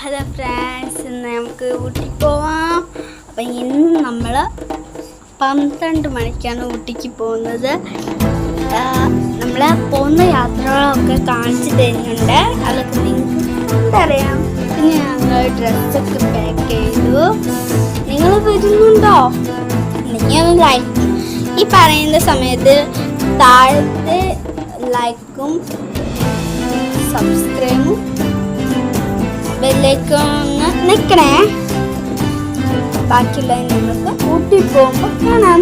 Hello friends ഇന്ന് നമുക്ക് ഊട്ടി പോവാം. അപ്പം ഇന്ന് നമ്മൾ പന്ത്രണ്ട് മണിക്കാണ് ഊട്ടിക്ക് പോകുന്നത്. നമ്മൾ പോകുന്ന യാത്രകളൊക്കെ കാണിച്ചു തരുന്നുണ്ട്. അതൊക്കെ നിങ്ങൾക്ക് എന്തറിയാം പിന്നെ ഞങ്ങൾ ഡ്രസ്സൊക്കെ പാക്ക് ചെയ്തു. നിങ്ങൾ വരുന്നുണ്ടോ? നിങ്ങൾ ലൈക്ക് ഈ പറയുന്ന സമയത്ത് താഴത്തെ ലൈക്കും സബ്സ്ക്രൈബും ബെല്ലേക്കൊന്ന് നിൽക്കണേ ബാക്കിയുള്ള നമുക്ക് ഊട്ടി പോകുമ്പോൾ കാണാം.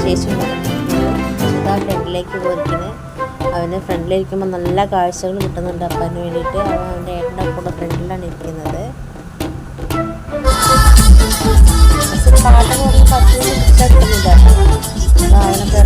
ചേച്ചി ഫ്രണ്ടിലേക്ക് പോയിരിക്കുന്നത് അവന് ഫ്രണ്ടിലിരിക്കുമ്പോൾ നല്ല കാഴ്ചകൾ കിട്ടുന്നുണ്ട് അപ്പന് വേണ്ടിയിട്ട്. അവൻ അവന്റെ ഏട്ടന്റെ കൂടെ ഫ്രണ്ടിലാണ് ഇരിക്കുന്നത്. ബസ്സിൽ പാട്ട് പോകുമ്പോൾ പത്ത് കിട്ടുന്നില്ല അവനൊക്കെ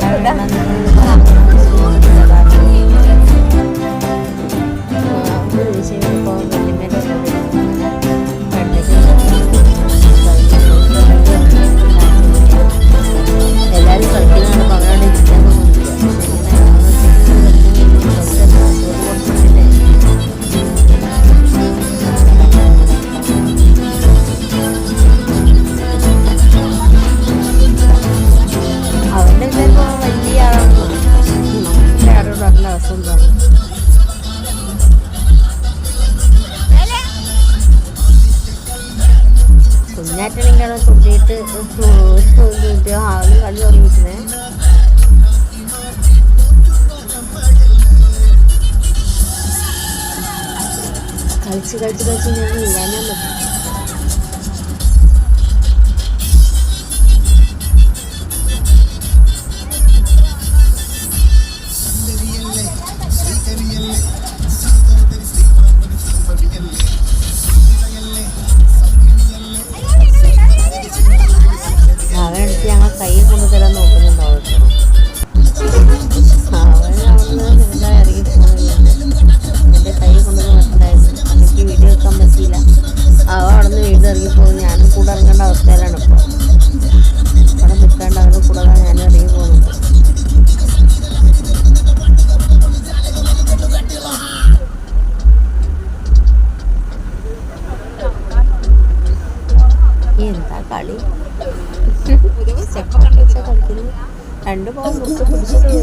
എല്ലാവരും അവിടെ തുള്ളിയിട്ട് ആൾ കളി തുടങ്ങിയിരിക്കണേ കളിച്ച് കളിച്ച് കളിച്ച് ഞാൻ ഇല്ലാഞ്ഞാൽ മതി. രണ്ട് പോകാൻ മുറിച്ച് പിടിച്ചിട്ട്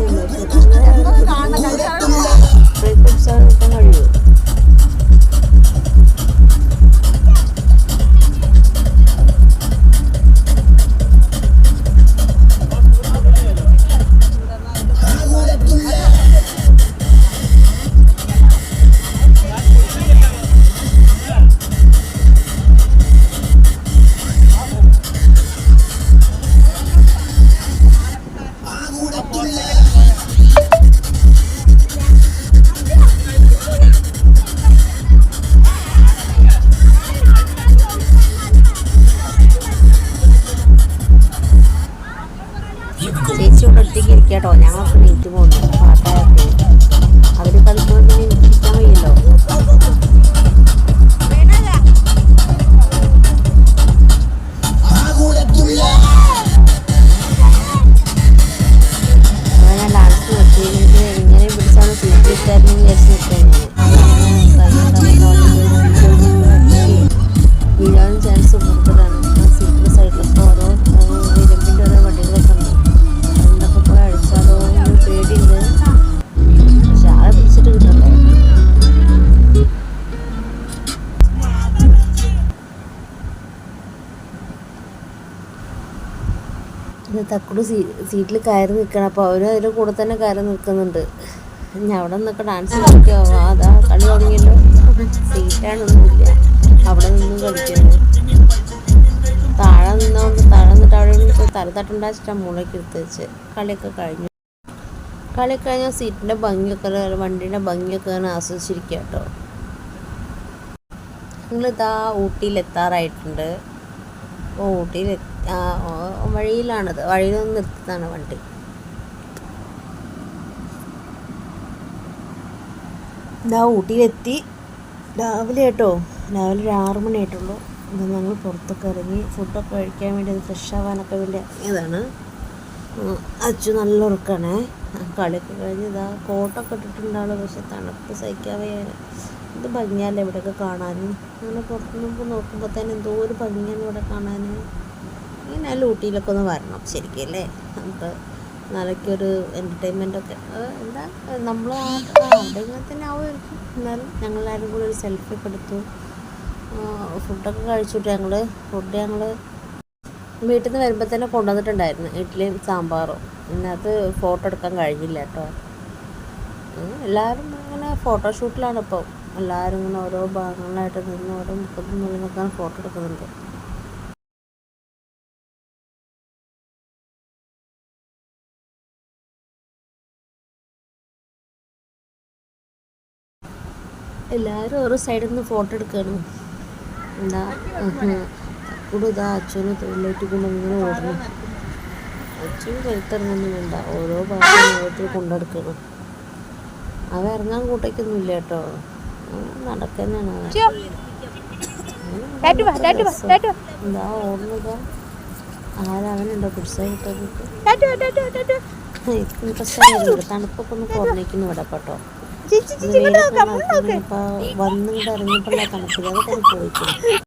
ചേച്ചി ഇവിടെ ഒറ്റയ്ക്ക് ഇരിക്കട്ടോ. ഞങ്ങളൊക്കെ നീറ്റ് പോകുന്നു. കളിക്കുമ്പോൾ പിന്നെ എനിക്ക് ഇരിക്കാൻ വയ്യല്ലോ. തക്കുട് സീ സീറ്റിൽ കയറി നിൽക്കണം അപ്പോൾ അവരും അതിന്റെ കൂടെ തന്നെ കയറി നിൽക്കുന്നുണ്ട് ഞാൻ അവിടെ നിന്നൊക്കെ ഡാൻസ് കളിക്കോ? അതാ കളി തുടങ്ങിയല്ലോ. സീറ്റാണൊന്നുമില്ല അവിടെ നിന്നും കളിക്കുന്നു. താഴെ നിന്നുകൊണ്ട് താഴെ നിന്നിട്ട് അവിടെ തല തട്ടുണ്ടാച്ചിട്ടാണ് മുളയ്ക്ക് എടുത്ത് വെച്ച് കളിയൊക്കെ കഴിഞ്ഞു. കളി കഴിഞ്ഞാൽ സീറ്റിന്റെ ഭംഗിയൊക്കെ വണ്ടീന്റെ ഭംഗിയൊക്കെ ഞാൻ ആസ്വദിച്ചിരിക്കുക കേട്ടോ ഞങ്ങളിതാ ഊട്ടിയിലെത്താറായിട്ടുണ്ട്. അപ്പോൾ ഊട്ടിയിൽ വഴിയിലാണത്. വഴിയിൽ നിന്ന് നിർത്തുന്നതാണ് വണ്ടി. ഇതാ ഊട്ടിയിലെത്തി. രാവിലെ കേട്ടോ. രാവിലെ ഒരു ആറ് മണി ആയിട്ടുള്ളൂ. ഇത് ഞങ്ങൾ പുറത്തൊക്കെ ഇറങ്ങി ഫുഡൊക്കെ കഴിക്കാൻ വേണ്ടി അത് ഫ്രഷ് ആവാനൊക്കെ വേണ്ടി ഇറങ്ങിയതാണ്. അച്ചു നല്ല ഉറക്കണേ. കളിയൊക്കെ കഴിഞ്ഞ് ഇതാ കോട്ടൊക്കെ ഇട്ടിട്ടുണ്ടാവുള്ളൂ. പക്ഷെ തണുപ്പ് സഹിക്കാവേ ഇത് ഭംഗിയല്ലേ ഇവിടെയൊക്കെ കാണാൻ. അങ്ങനെ പുറത്തുനിന്ന് നോക്കുമ്പോൾ തന്നെ എന്തോ ഒരു ഭംഗിയാണ് ഇവിടെ കാണാൻ ഇങ്ങനെ ഊട്ടിയിലൊക്കെ ഒന്ന് വരണം ശരിക്കും അല്ലേ? അപ്പോൾ നാളേക്കൊരു എന്റർടൈൻമെന്റ് ഒക്കെ. ഏഹ് എന്താ? നമ്മൾ ഇങ്ങനെ തന്നെ ആവുമായിരിക്കും. എന്നാലും ഞങ്ങളെല്ലാവരും കൂടി ഒരു സെൽഫി ഒക്കെ എടുത്തു. ഫുഡൊക്കെ കഴിച്ചിട്ട് ഞങ്ങൾ ഫുഡ് ഞങ്ങൾ വീട്ടിൽ നിന്ന് വരുമ്പോൾ തന്നെ കൊണ്ടുവന്നിട്ടുണ്ടായിരുന്നു. ഇഡ്ഡലിയും സാമ്പാറും. ഇതിനകത്ത് ഫോട്ടോ എടുക്കാൻ കഴിഞ്ഞില്ല കേട്ടോ. എല്ലാവരും ഇങ്ങനെ ഫോട്ടോഷൂട്ടിലാണ് ഇപ്പോൾ എല്ലാവരും ഇങ്ങനെ ഓരോ ഭാഗങ്ങളിലായിട്ട് നിന്ന് ഓരോ മുപ്പതും നിൽക്കാൻ ഫോട്ടോ എടുക്കുന്നുണ്ട്. എല്ലാവരും ഓരോ സൈഡിൽ നിന്ന് ഫോട്ടോ എടുക്കണം. എന്താ? തക്കൂടും ഇതാ അച്ഛനും തൊഴിലേറ്റ് കൊണ്ട് അങ്ങനെ ഓടണം അച്ഛനും പുറത്തിറങ്ങുന്നും വേണ്ട. ഓരോ ഭാഗത്തും ഓരോരുത്തർ കൊണ്ടെടുക്കണം അവ ഇറങ്ങാൻ കൂട്ടയ്ക്കൊന്നും ഇല്ല കേട്ടോ. നടക്കുന്നതാണ്. എന്താ ഓടുന്നത്? ആരവനുണ്ടോ ആയിരുന്നു തണുപ്പൊക്കെ ഒന്ന് കുറഞ്ഞേക്കുന്നു ഇവിടെ കേട്ടോ. വന്നിട്ട് ഇറങ്ങിയപ്പോഴാണ് തണുപ്പില്ല അതൊക്കെ പോയിട്ടുണ്ട്.